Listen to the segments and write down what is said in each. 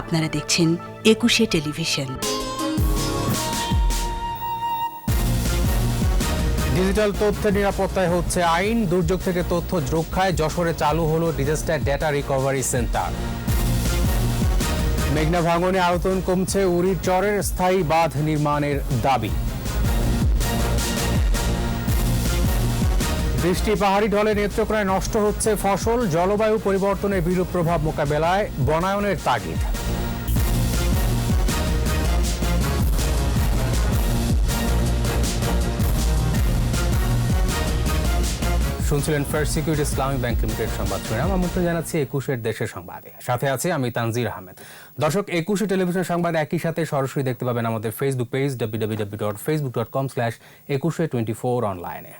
আপনারা দেখছেন একুশে টেলিভিশন। ডিজিটাল তথ্যের নিরাপত্তায় হচ্ছে আইন, দুর্যোগ থেকে তথ্য রক্ষায় যশোরে চালু হলো ডিজাস্টার ডেটা রিকভারি সেন্টার। মেঘনা ভাঙনে আয়তন কমছে উড়ির চরের স্থায়ী বাঁধ নির্মাণের দাবি। বৃষ্টি, পাহাড়ি ঢলে নেত্রকোনায় নষ্ট হচ্ছে ফসল, জলবায়ু পরিবর্তনের বিরূপ প্রভাব মোকাবেলায় বনায়নের তাগিদ। শুনছিলেন First Security Islami Bank Limited সংবাদ শুনলাম আমন্ত্রণ জানাচ্ছি একুশের দেশের সংবাদে। সাথে আছে আমি তানজির আহমেদ। দর্শক, একুশে টেলিভিশন সংবাদ একই সাথে সরাসরি দেখতে পাবেন আমাদের Facebook page W W W dot Facebook dot com slash Ekushey twenty four অনলাইনে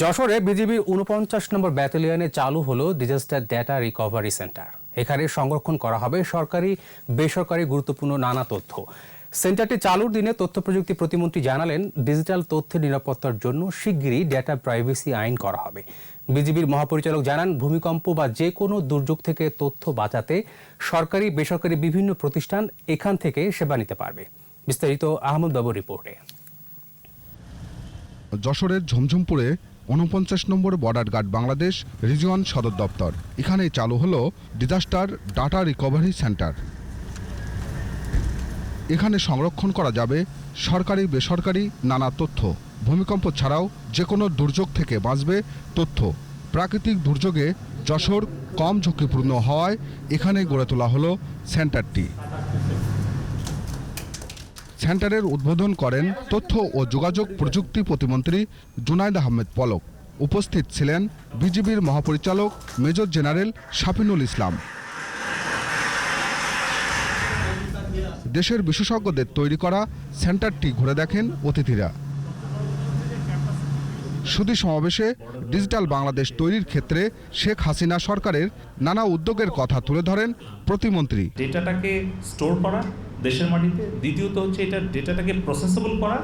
যশোরে বিজিবির উনপঞ্চাশ নম্বর ব্যাটালিয়নে চালু হলো ডিজাস্টার ডেটা রিকভারি সেন্টার এখানে সংরক্ষণ করা হবে সরকারি, বেসরকারি গুরুত্বপূর্ণ নানা তথ্য। সেন্টারটি চালুর দিনে তথ্য প্রযুক্তি প্রতিমন্ত্রী জানালেন, ডিজিটাল তথ্যের নিরাপত্তার জন্য শিগগিরই ডেটা প্রাইভেসি আইন করা হবে। বিজিবির মহাপরিচালক জানান, ভূমিকম্প বা যে কোনো দুর্যোগ থেকে তথ্য বাঁচাতে সরকারি, বেসরকারি বিভিন্ন প্রতিষ্ঠান এখান থেকে সেবা নিতে পারবে। বিস্তারিত আহমদ বাবু রিপোর্টে। যশোরের ঝুমঝুমপুরে উনপঞ্চাশ number border guard Bangladesh region সদর দপ্তর। এখানে চালু হলো ডিজাস্টার ডাটা রিকভারি সেন্টার। এখানে সংরক্ষণ করা যাবে সরকারি, বেসরকারি নানা তথ্য। ভূমিকম্প ছাড়াও যে কোনো দুর্যোগ থেকে বাঁচবে তথ্য। প্রাকৃতিক দুর্যোগে যশোর কম ঝুঁকিপূর্ণ হওয়ায় এখানে গড়ে তোলা হলো সেন্টারটি। সেন্টারের উদ্বোধন করেন তথ্য ও যোগাযোগ প্রযুক্তি প্রতিমন্ত্রী জুনাইদ আহমেদ পলক। উপস্থিত ছিলেন বিজিবির মহাপরিচালক মেজর জেনারেল শাফিনুল ইসলাম। দেশের বিশেষজ্ঞদের তৈরি করা সেন্টারটি ঘুরে দেখেন অতিথিরা। সুদী সমাবেশে ডিজিটাল বাংলাদেশ তৈরির ক্ষেত্রে শেখ হাসিনা সরকারের নানা উদ্যোগের কথা তুলে ধরেন প্রতিমন্ত্রী। ডেটাটাকে স্টোর করা দেশের মাটিতে। দ্বিতীয়ত হচ্ছে এটা ডেটাটাকে প্রসেসেবল করা।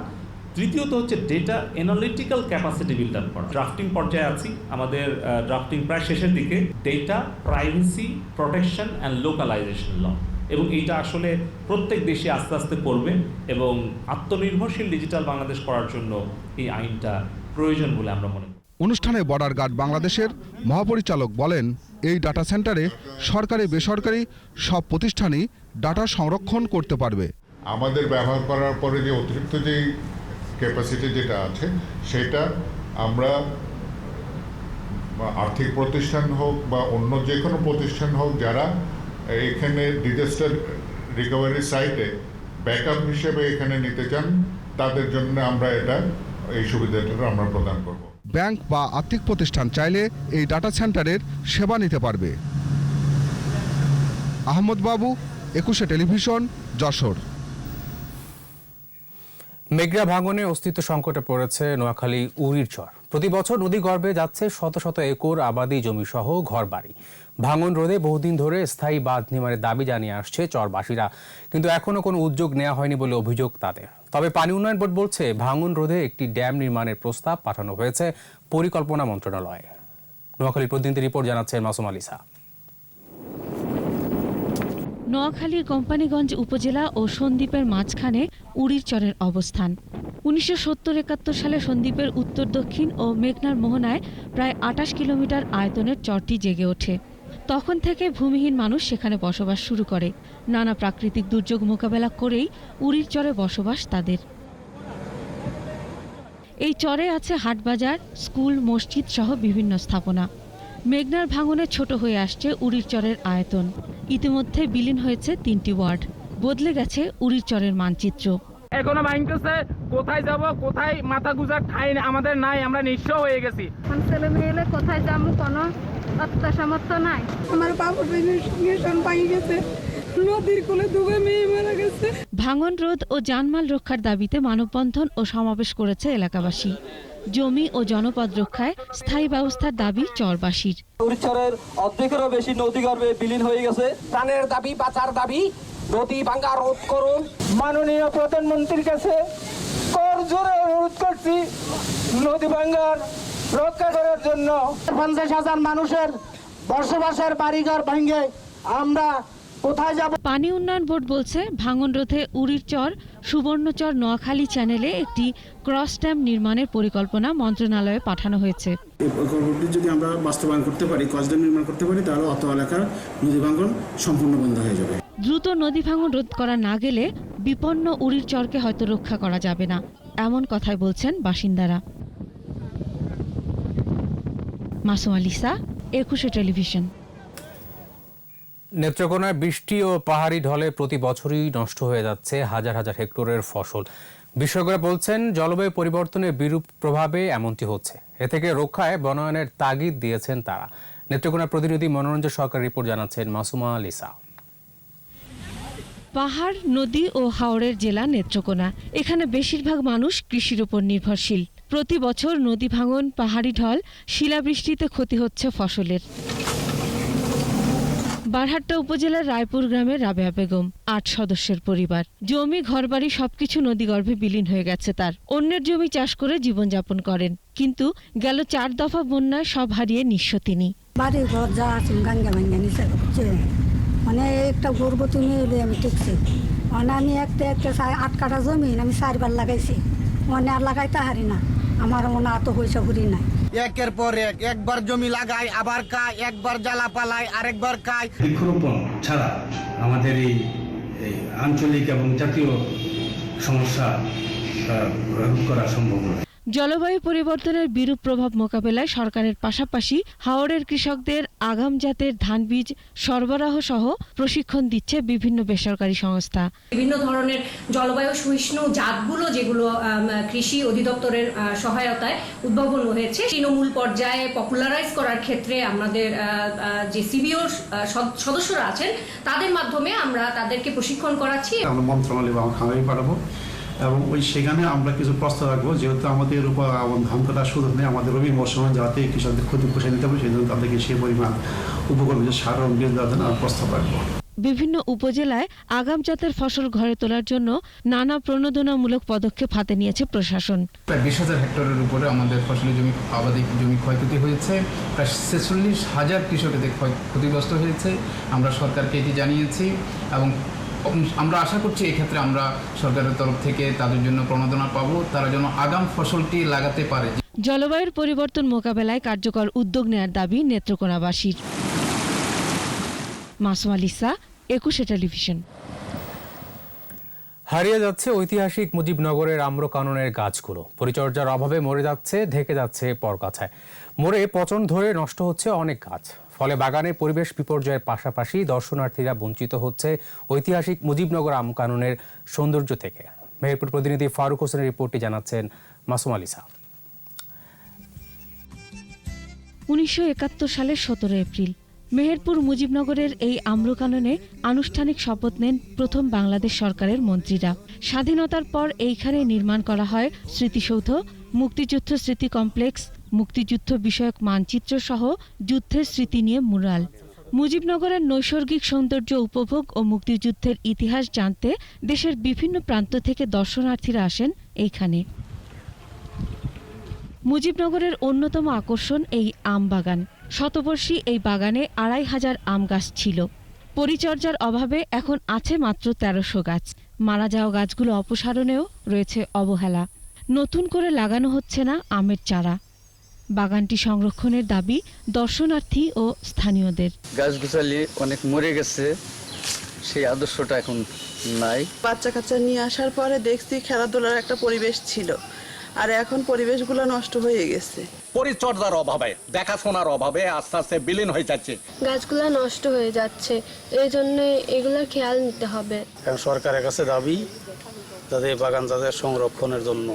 তৃতীয়ত হচ্ছে data analytical capacity build up করা। ড্রাফটিং পর্যায়ে আছি। আমাদের ড্রাফটিং প্রায় শেষের দিকে। Data privacy protection and localisation law এবং এইটা আসলে প্রত্যেক দেশে আস্তে আস্তে করবে এবং আত্মনির্ভরশীল ডিজিটাল বাংলাদেশ করার জন্য এই আইনটা প্রয়োজন বলে আমরা মনে করি। অনুষ্ঠানে বর্ডার গার্ড বাংলাদেশের মহাপরিচালক বলেন এই ডাটা সেন্টারে সরকারি বেসরকারি সব প্রতিষ্ঠানই ডাটা সংরক্ষণ করতে পারবে। আমাদের ব্যবহার করার পরে যে অতিরিক্ত যেই ক্যাপাসিটি যেটা আছে সেটা আমরা বা আর্থিক প্রতিষ্ঠান হোক বা অন্য যে কোনো প্রতিষ্ঠান হোক যারা এখানে ডিজাস্টার রিকভারি সাইটে ব্যাকআপ হিসেবে এখানে নিতে চান তাদের জন্য আমরা এটা এই সুবিধাটা আমরা প্রদান করব। ব্যাংক বা আর্থিক প্রতিষ্ঠান চাইলে এই ডাটা সেন্টারের সেবা নিতে পারবে। আহমদ বাবু একুশে টেলিভিশন যশোর। মেঘনা ভাঙনে অস্তিত্ব সংকটে পড়েছে নোয়াখালী উড়ির চর। প্রতি বছর নদী গর্ভে যাচ্ছে শত শত একর আবাদি জমি সহ ঘরবাড়ি। ভাঙন রোধে বহুদিন ধরে স্থায়ী বাঁধ নির্মাণের দাবি জানিয়ে আসছে চরবাসীরা। কিন্তু এখনও কোনো উদ্যোগ নেওয়া হয়নি বলে অভিযোগ তাদের। তবে পানি উন্নয়ন বোর্ড বলছে, ভাঙন রোধে একটি ড্যাম নির্মাণের প্রস্তাব পাঠানো হয়েছে পরিকল্পনা মন্ত্রণালয়ে। নোয়াখালীর প্রতিনিধি রিপোর্ট জানাচ্ছেন মাসুম আলিসা নোয়াখালীর কোম্পানিগঞ্জ উপজেলা ও সন্দ্বীপের মাঝখানে উড়ির চরের অবস্থান। উনিশশো সত্তর একাত্তর সালে সন্দ্বীপের উত্তর, দক্ষিণ ও মেঘনার মোহনায় প্রায় আটাশ কিলোমিটার আয়তনের চরটি জেগে ওঠে। তখন থেকে ভূমিহীন মানুষ সেখানে বসবাস শুরু করে। নানা প্রাকৃতিক দুর্যোগ মোকাবেলা করেই উড়ির চরে বসবাস তাদের। এই চরে আছে হাটবাজার, স্কুল, মসজিদ সহ বিভিন্ন স্থাপনা। মেঘনার ভাঙনে ছোট হয়ে আসছে উড়ির চরের আয়তন। ইতিমধ্যে বিলীন হয়েছে তিনটি ওয়ার্ড। বদলে গেছে উড়ির চরের মানচিত্র। এখনও ভাঙতেছে। কোথায় যাব কোথায় মাথা গুজার ঠাই আমাদের নাই আমরা নিঃস্ব হয়ে গেছি। ছেলে মেয়েলে কোথায় যাব কোনো অত্যাসামর্থ্য সামর্থ্য নাই। আমার বাবা মিশন পাই গেছে। নদীর কোলে ডুবে মেয়ে মারা গেছে। ভাঙন রোধ ও জানমাল রক্ষার দাবিতে মানববন্ধন ও সমাবেশ করেছে এলাকাবাসী। জমি ও জনপদ রক্ষায় স্থায়ী ব্যবস্থার দাবি চরবাসীর। উড়িষ্যার অর্ধেকেরও বেশি নদী গর্ভে বিলীন হয়ে গেছে। প্রাণের দাবি বাঁচার দাবি নদী ভাঙ্গা রোধ করুন। মাননীয় প্রধানমন্ত্রীর কাছে কর জোরে অনুরোধ করছি নদী ভাঙ্গার রক্ষা করার জন্য। পঞ্চাশ হাজার মানুষের বসবাসের বাড়িঘর ভেঙে আমরা কোথায় যাব? পানি উন্নয়ন বোর্ড বলছে ভাঙন রোধে উড়ির চর সুবর্ণচর নোয়াখালী চ্যানেলে একটি ক্রস ড্যাম নির্মাণের পরিকল্পনা মন্ত্রণালয়ে পাঠানো হয়েছে। এই প্রকল্পটি যদি আমরা বাস্তবায়ন করতে পারি কসড্যাম নির্মাণ করতে পারি তাহলে অত এলাকার নদী ভাঙ্গন সম্পূর্ণ বন্ধ হয়ে যাবে। দ্রুত নদী ভাঙন রোধ করা না গেলে বিপন্ন উড়ির চরকে হয়তো রক্ষা করা যাবে না এমন কথাই বলছেন বাসিন্দারা। মাসুম আলিসা একুশে টেলিভিশন। নেত্রকোনায় বৃষ্টি ও পাহাড়ি ঢলে প্রতি বছরই নষ্ট হয়ে যাচ্ছে হাজার হাজার হেক্টরের ফসল। বিশেষজ্ঞরা বলছেন, জলবায়ু পরিবর্তনের বিরূপ প্রভাবে এমনটি হচ্ছে। এ থেকে রক্ষায় বনায়নের তাগিদ দিয়েছেন তারা। নেত্রকোনার প্রতিনিধি মনোরঞ্জন সরকার রিপোর্ট জানাচ্ছেন মাসুমা লিসা পাহাড়, নদী ও হাওড়ের জেলা নেত্রকোনা। এখানে বেশিরভাগ মানুষ কৃষির উপর নির্ভরশীল। প্রতি বছর নদী ভাঙন, পাহাড়ি ঢল, শিলাবৃষ্টিতে ক্ষতি হচ্ছে ফসলের। বারহাট্টা উপজেলার রায়পুর গ্রামের রাবেয়া বেগম, আট সদস্যের পরিবার। জমি, ঘরবাড়ি সবকিছু নদীগর্ভে বিলীন হয়ে গেছে তার। অন্যের জমি চাষ করে জীবনযাপন করেন, কিন্তু গেল চার দফা বন্যায় সব হারিয়ে নিঃস্ব তিনি। বাড়ি ঘর যা আছে গাঙ্গা ভাঙ্গা নিচে মানে একটা গর্ভবতী মেয়ে হলে আমি টেকছি মানে আমি একটা একটা আট কাটা জমি আমি চারবার লাগাইছি। মানে আর লাগাইতে হারি না। আমার মনে এত পয়সা ঘুরি নাই। একের পর এক, একবার জমি লাগাই আবার কায় একবার জ্বালা পালাই আরেকবার কায় বৃক্ষরোপণ ছাড়া আমাদের এই এই আঞ্চলিক এবং জাতীয় সমস্যা রোধ করা সম্ভব নয়। জলবায়ু পরিবর্তনের বিরূপ প্রভাব মোকাবেলায় সরকারের পাশাপাশি হাওড়ের কৃষকদের আগাম জাতের ধান বীজ সরবরাহ সহ প্রশিক্ষণ দিচ্ছে বিভিন্ন বেসরকারি সংস্থা। বিভিন্ন ধরনের জলবায়ু সহিষ্ণু জাতগুলো যেগুলো কৃষি অধিদপ্তরের আহ, সহায়তায় উদ্ভাবন হয়েছে তৃণমূল পর্যায়ে পপুলারাইজ করার ক্ষেত্রে আমাদের যে সিবিওর সদস্যরা আছেন তাদের মাধ্যমে আমরা তাদেরকে প্রশিক্ষণ করাচ্ছি। আমরা মন্ত্রণালয় বা খামারি পাঠাবো। এবং ওই সেখানে আমরা কিছু প্রস্তাব রাখব যেহেতু আমাদের উপর ধান কাটা শুরু নেই আমাদের রবি মৌসুমে যাতে কৃষকদের ক্ষতি পোষায় নিতে হবে সেই জন্য তাদেরকে সেই পরিমাণ উপকরণ সার এবং বীজ দেওয়ার জন্য প্রস্তাব রাখব। বিভিন্ন উপজেলায় আগাম জাতের ফসল ঘরে তোলার জন্য নানা প্রণোদনামূলক পদক্ষেপ হাতে নিয়েছে প্রশাসন। প্রায় বিশ হাজার হেক্টরের উপরে আমাদের ফসলের জমি আবাদি জমি ক্ষয়ক্ষতি হয়েছে। প্রায় ছেচল্লিশ হাজার কৃষকদের ক্ষয় ক্ষতিগ্রস্ত হয়েছে। আমরা সরকারকে এটি জানিয়েছি এবং আমরা আশা করছি এক্ষেত্রে আমরা সরকারের তরফ থেকে তাদের জন্য প্রণোদনা পাবো তারা যেন আগাম ফসলটি লাগাতে পারে। জলবায়ুর পরিবর্তন মোকাবেলায় কার্যকর উদ্যোগ নেয়ার দাবি নেত্রকোনাবাসীর। মাসুম আলিসা একুশে টেলিভিশন। হারিয়ে যাচ্ছে ঐতিহাসিক মুজিবনগরের আম্রকাননের গাছগুলো। পরিচর্যার অভাবে মরে যাচ্ছে ঢেকে যাচ্ছে পরগাছায়। মরে পচন ধরে নষ্ট হচ্ছে অনেক গাছ। ফলে বাগানের পরিবেশ বিপর্যয়ের পাশাপাশি দর্শনার্থীরা বঞ্চিত হচ্ছে ঐতিহাসিক মুজিবনগর আমকাননের সৌন্দর্য থেকে। মেহেরপুর প্রতিনিধি ফারুক হোসেনের রিপোর্টটি জানাচ্ছেন মাসুম আলিসা উনিশশো একাত্তর সালের সতেরো এপ্রিল, মেহেরপুর মুজিবনগরের এই আম্রকাননে আনুষ্ঠানিক শপথ নেন প্রথম বাংলাদেশ সরকারের মন্ত্রীরা। স্বাধীনতার পর এইখানে নির্মাণ করা হয় স্মৃতিসৌধ, মুক্তিযুদ্ধ স্মৃতি কমপ্লেক্স মুক্তিযুদ্ধ বিষয়ক মানচিত্র সহ যুদ্ধের স্মৃতি নিয়ে মুরাল। মুজিবনগরের নৈসর্গিক সৌন্দর্য উপভোগ ও মুক্তিযুদ্ধের ইতিহাস জানতে দেশের বিভিন্ন প্রান্ত থেকে দর্শনার্থীরা আসেন এইখানে। মুজিবনগরের অন্যতম আকর্ষণ এই আম বাগান। শতবর্ষী এই বাগানে আড়াই হাজার আম গাছ ছিল। পরিচর্যার অভাবে এখন আছে মাত্র তেরোশো গাছ। মারা যাওয়া গাছগুলো অপসারণেও রয়েছে অবহেলা। নতুন করে লাগানো হচ্ছে না আমের চারা। বাগানটি সংরক্ষণের দাবি দর্শনার্থী ও স্থানীয়দের। গাছ গুছালি অনেক মরে গেছে সেই আদর্শটা এখন নাই। বাচ্চা কাচ্চা নিয়ে আসার পরে দেখছি খেলাধুলার একটা পরিবেশ ছিল আর এখন পরিবেশগুলো নষ্ট হয়ে গেছে। পরিচর্যার অভাবে দেখাশোনার অভাবে আস্তে আস্তে বিলীন হয়ে যাচ্ছে। গাছগুলো নষ্ট হয়ে যাচ্ছে এই জন্য এগুলোর খেয়াল নিতে হবে। সরকারের কাছে দাবি যাতে বাগান যাদের সংরক্ষণের জন্য।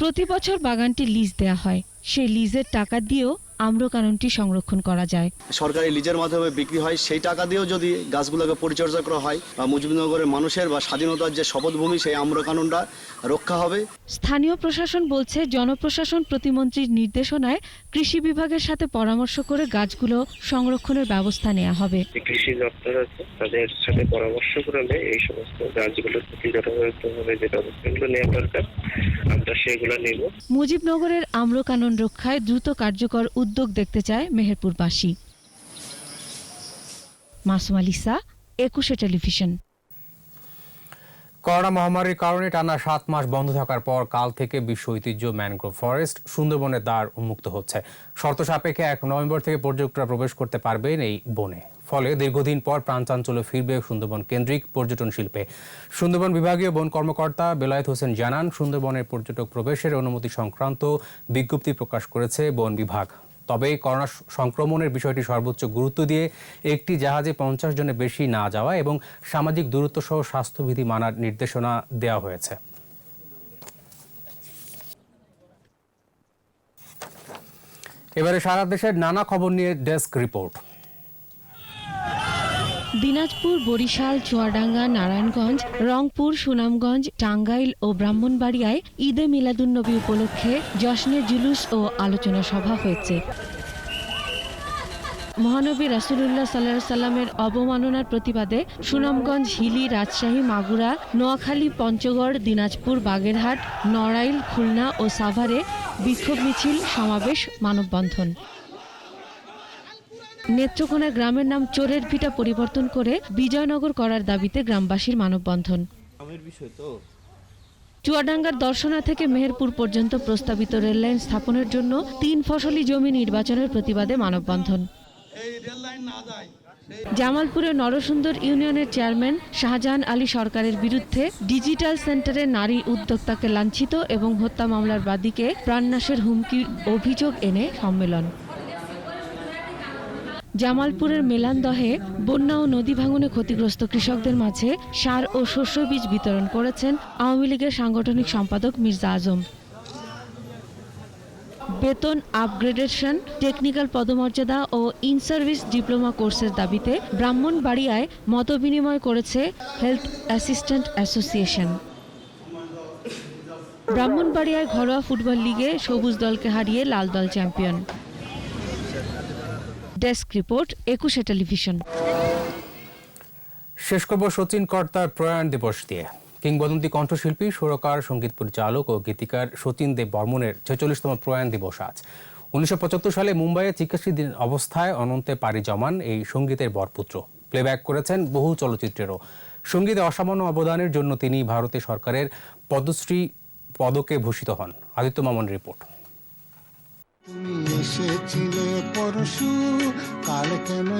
প্রতি বছর বাগানটি লিজ দেয়া হয়। সেই লিজের টাকা দিয়েও আম্রকাননটি সংরক্ষণ করা যায়। সরকারি লিজের মাধ্যমে বিক্রি হয় সেই টাকা দিয়েও যদি গাছগুলোকে পরিচর্যা করা হয় বা মুজিবনগরের মানুষের বা স্বাধীনতার যে শপথভূমি সেই আম্রকাননটা রক্ষা হবে। স্থানীয় প্রশাসন বলছে জনপ্রশাসন প্রতিমন্ত্রীর নির্দেশনায় কৃষি বিভাগের সাথে পরামর্শ করে গাছগুলো সংরক্ষণের ব্যবস্থা নেওয়া হবে। কৃষি দপ্তর আছে তাদের সাথে পরামর্শ করলে এই সমস্ত গাছগুলোর প্রতি যথাযথভাবে যে ব্যবস্থাগুলো নেওয়া দরকার আমরা সেগুলো নেব। মুজিবনগরের আম্রকানন রক্ষায় দ্রুত কার্যকর উদ্যোগ দেখতে চায় মেহেরপুরবাসী। মাসুম আলিসা একুশে টেলিভিশন। করোনা মহামারীর কারণে টানা সাত মাস বন্ধ থাকার পর কাল থেকে বিশ্ব ঐতিহ্য ম্যানগ্রোভ ফরেস্ট সুন্দরবনের দ্বার উন্মুক্ত হচ্ছে। শর্ত সাপেক্ষে এক নভেম্বর থেকে পর্যটকরা প্রবেশ করতে পারবেন এই বনে। ফলে দীর্ঘদিন পর প্রাণচাঞ্চল্য ফিরবে সুন্দরবন কেন্দ্রিক পর্যটন শিল্পে। সুন্দরবন বিভাগীয় বন কর্মকর্তা বেলায়েত হোসেন জানান, সুন্দরবনের পর্যটক প্রবেশের অনুমতি সংক্রান্ত বিজ্ঞপ্তি প্রকাশ করেছে বন বিভাগ। তবে করোনা সংক্রমণের বিষয়টি সর্বোচ্চ গুরুত্ব দিয়ে একটি জাহাজে পঞ্চাশ জনের বেশি না যাওয়া এবং সামাজিক দূরত্ব সহ স্বাস্থ্যবিধি মানার নির্দেশনা দেওয়া হয়েছে। এবারে সারা দেশের নানা খবর নিয়ে ডেস্ক রিপোর্ট। দিনাজপুর, বরিশাল, চুয়াডাঙ্গা, নারায়ণগঞ্জ, রংপুর, সুনামগঞ্জ, টাঙ্গাইল ও ব্রাহ্মণবাড়িয়ায় ঈদে মিলাদুন্নবী উপলক্ষে জশ্নের জুলুস ও আলোচনা সভা হয়েছে। মহানবী রাসুলুল্লাহ সাল্লাহ সাল্লামের অবমাননার প্রতিবাদে সুনামগঞ্জ হিলি, রাজশাহী, মাগুরা, নোয়াখালী, পঞ্চগড়, দিনাজপুর, বাগেরহাট, নড়াইল, খুলনা ও সাভারে বিক্ষোভ মিছিল, সমাবেশ, মানববন্ধন। নেত্রকোনা গ্রামের নাম চোরের ভিটা পরিবর্তন করে বিজয়নগর করার দাবিতে গ্রামবাসীর মানববন্ধন। চুয়াডাঙ্গার দর্শনা থেকে মেহেরপুর পর্যন্ত প্রস্তাবিত রেললাইন স্থাপনের জন্য তিন ফসলি জমি নির্বাচনের প্রতিবাদে মানববন্ধন। জামালপুরে নরসুন্দর ইউনিয়নের চেয়ারম্যান শাহজাহান আলী সরকারের বিরুদ্ধে ডিজিটাল সেন্টারে নারী উদ্যোক্তাকে লাঞ্ছিত এবং হত্যা মামলার বাদীকে প্রাণনাশের হুমকির অভিযোগ এনে সম্মেলন। জামালপুরের মেলান্দহে বন্যা ও নদী ভাঙনে ক্ষতিগ্রস্ত কৃষকদের মাঝে সার ও শস্য বীজ বিতরণ করেছেন আওয়ামী লীগের সাংগঠনিক সম্পাদক মির্জা আজম। বেতন আপগ্রেডেশন, টেকনিক্যাল পদমর্যাদা ও ইন সার্ভিস ডিপ্লোমা কোর্সের দাবিতে ব্রাহ্মণবাড়িয়ায় মতবিনিময় করেছে হেলথ অ্যাসিস্ট্যান্ট অ্যাসোসিয়েশন। ব্রাহ্মণবাড়িয়ায় ঘরোয়া ফুটবল লিগে সবুজ দলকে হারিয়ে লাল দল champion. Desk report, Ekushey television. শেষ করব সচিন কর্তার প্রয়াণ দিবস দিয়ে। কিংবদন্তি কণ্ঠশিল্পী, সুরকার, সংগীত পরিচালক ও গীতিকার সচিন দেব বর্মনের ছেচল্লিশতম প্রয়াণ দিবস আজ। উনিশশো পঁচাত্তর সালে মুম্বাইয়ে চিকিৎসাধীন অবস্থায় অনন্তে পাড়ি জমান এই সঙ্গীতের বরপুত্র। প্লেব্যাক করেছেন বহু চলচ্চিত্রেরও। সঙ্গীতে অসামান্য অবদানের জন্য তিনি ভারতের সরকারের পদ্মশ্রী পদকে ভূষিত হন। আদিত্য মামন রিপোর্ট। তুমি এসেছিলে পরশু, কাল কেন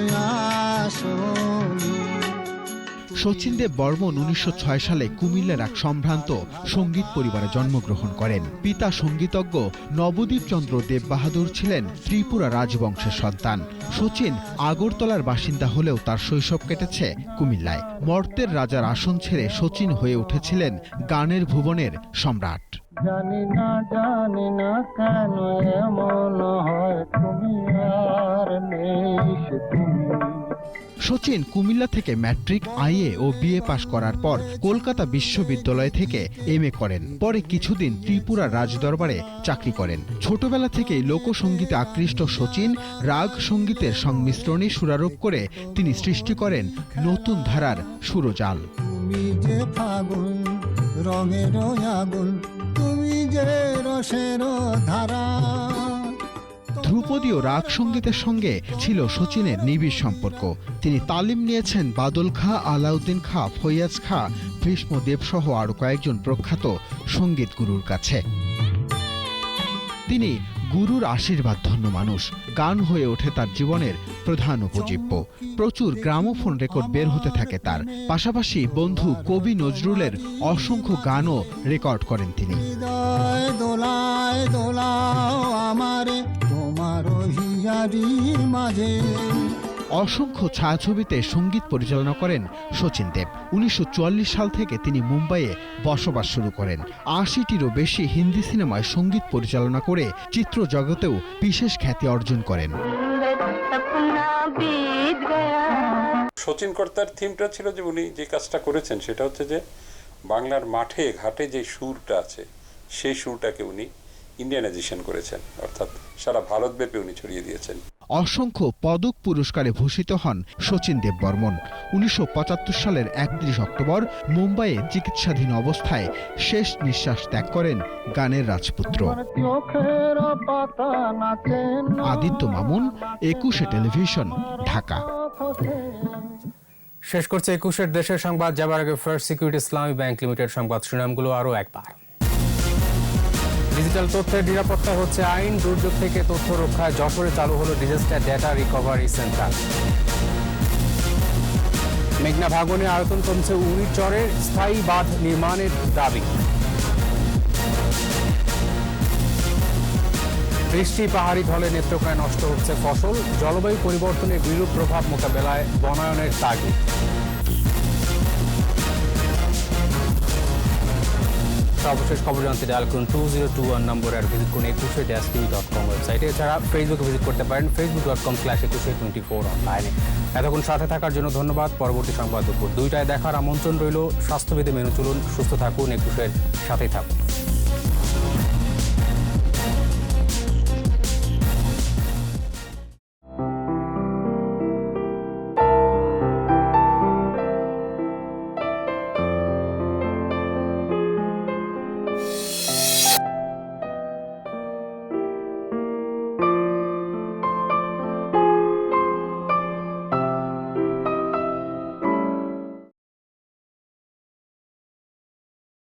শচীন দেব বর্মন উনিশশো ছয় সালে কুমিল্লার এক সম্ভ্রান্ত সংগীত পরিবারে জন্মগ্রহণ করেন। পিতা সঙ্গীতজ্ঞ নবদ্বীপ চন্দ্র দেব বাহাদুর ছিলেন ত্রিপুরা রাজবংশের সন্তান। শচীন আগরতলার বাসিন্দা হলেও তার শৈশব কেটেছে কুমিল্লায়। মর্তের রাজার আসন ছেড়ে শচীন হয়ে উঠেছিলেন গানের ভুবনের সম্রাট। জানি না জানি না কেন এমন হয় তুমি আর নেই তুমি। শচীন কুমিল্লা থেকে ম্যাট্রিক আইএ ও বিএ পাশ করার পর কলকাতা বিশ্ববিদ্যালয় থেকে এম করেন। পরে কিছুদিন ত্রিপুরা রাজদরবারে চাকরি করেন। ছোটবেলা থেকেই লোকসঙ্গীতে আকৃষ্ট শচীন রাগ সঙ্গীতের সংমিশ্রণে সুরারোপ করে তিনি সৃষ্টি করেন নতুন ধারার সুরজাল। রঙের আগুন যে রসের ধারা। ধ্রুপদী রাগ সঙ্গীতের সঙ্গে ছিল শচীনের নিবিড় সম্পর্ক। তিনি তালিম নিয়েছেন বাদল খা, আলাউদ্দিন খা, ফৈয়াজ খা ভীষ্মদেব সহ আরও কয়েকজন প্রখ্যাত সংগীত গুরুর কাছে। তিনি গুরুর আশীর্বাদ ধন্য মানুষ। গান হয়ে ওঠে তার জীবনের প্রধান উপজীব্য। প্রচুর গ্রামোফোন রেকর্ড বের হতে থাকে তার। পাশাপাশি বন্ধু কবি নজরুলের অসংখ্য গানও রেকর্ড করেন তিনি। দোলায় দোলাও আমারে তোমার হিয়ারির মাঝে। অসংখ্য ছায়াছবিতে সংগীত পরিচালনা করেন শচীন দেব। উনিশশো সাল থেকে তিনি মুম্বাইয়ে বসবাস শুরু করেন। আশিটিরও বেশি হিন্দি সিনেমায় সংগীত পরিচালনা করে চিত্র জগতেও বিশেষ খ্যাতি অর্জন করেন। সচিন কর্তার থিমটা ছিল যে উনি যে কাজটা করেছেন সেটা হচ্ছে যে বাংলার মাঠে ঘাটে যে সুরটা আছে সেই সুরটাকে উনি ইন্ডিয়ানাইজেশন করেছেন অর্থাৎ সারা ভারতব্যাপী উনি ছড়িয়ে দিয়েছেন। অসংখ্য পদক পুরস্কারে ভূষিত হন শচীন দেব বর্মন উনিশশো সালের একত্রিশ অক্টোবর মুম্বাইয়ে চিকিৎসাধীন অবস্থায় শেষ নিঃশ্বাস ত্যাগ করেন গানের রাজপুত্র। আদিত্য মামুন একুশে টেলিভিশন ঢাকা। শেষ করছে একুশের দেশের সংবাদ যাবার আগে First Security Islami Bank Limited সংবাদ শিরোনামগুলো আরও একবার। ডিজিটাল তথ্যের নিরাপত্তা হচ্ছে আইন, দুর্যোগ থেকে তথ্য রক্ষায় যশোরে চালু হলো ডিজাস্টার ডেটা রিকভারি সেন্টার মেঘনা ভাগনে আয়তন কমছে চরের স্থায়ী বাঁধ নির্মাণের দাবি। বৃষ্টি, পাহাড়ি ঢলে নেত্রকায় নষ্ট হচ্ছে ফসল, জলবায়ু পরিবর্তনের বিরূপ প্রভাব মোকাবেলায় বনায়নের তাগিদ। সর্বশেষ খবর জানতে ডায়াল করুন two zero two one number আর ভিজিট করুন Ekushey dash TV dot com ওয়েবসাইটে এছাড়া ফেসবুকে ভিজিট করতে পারেন Facebook dot com slash Ekushey twenty four অনলাইনে এতক্ষণ সাথে থাকার জন্য ধন্যবাদ পরবর্তী সংবাদ দুপুর দুইটায় দেখার আমন্ত্রণ রইল স্বাস্থ্যবিধি মেনে চলুন সুস্থ থাকুন একুশের সাথেই থাকুন